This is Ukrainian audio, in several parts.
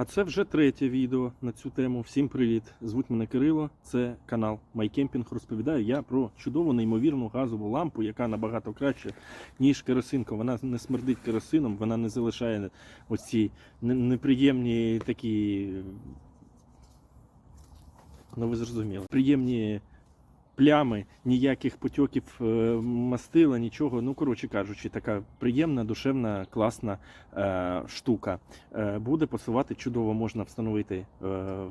А це вже третє відео на цю тему. Всім привіт! Звуть мене Кирило. Це канал MyCamping. Розповідаю я про чудову неймовірну газову лампу, яка набагато краще, ніж керосинка. Вона не смердить керосином, вона не залишає оці неприємні такі. Ну, ви зрозуміли. Приємні плями, ніяких потьоків е, мастила, нічого. Ну, коротше кажучи, така приємна, душевна, класна е, штука. Е, буде посувати чудово, можна встановити е,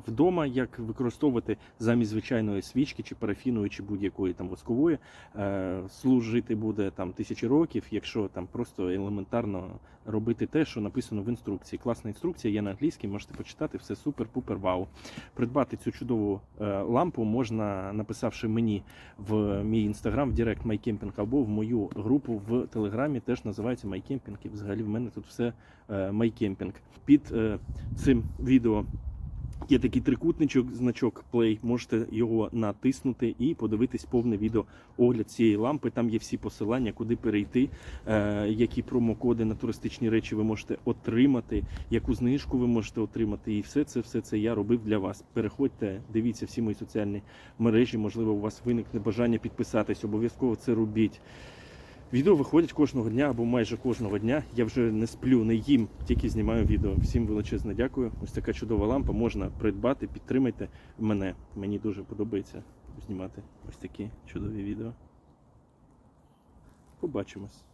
вдома, як використовувати замість звичайної свічки, чи парафінової, чи будь-якої там воскової. Е, служити буде там тисячі років, якщо там просто елементарно робити те, що написано в інструкції. Класна інструкція є на англійській, можете почитати, все супер-пупер вау. Придбати цю чудову е, лампу можна, написавши мені в мій інстаграм в Директ MyCamping або в мою групу в Телеграмі, теж називається MyCamping. І взагалі в мене тут все Майкемпінг. Під е, цим відео є такий трикутничок, значок Play. Можете його натиснути і подивитись повне відео огляд цієї лампи. Там є всі посилання, куди перейти, е, які промокоди на туристичні речі ви можете отримати, яку знижку ви можете отримати. І все це, все це я робив для вас. Переходьте, дивіться всі мої соціальні мережі. Можливо, у вас виникне бажання підписатись. Обов'язково це робіть. Відео виходять кожного дня або майже кожного дня. Я вже не сплю, не їм, тільки знімаю відео. Всім величезне дякую. Ось така чудова лампа можна придбати. Підтримайте мене. Мені дуже подобається знімати ось такі чудові відео. Побачимось.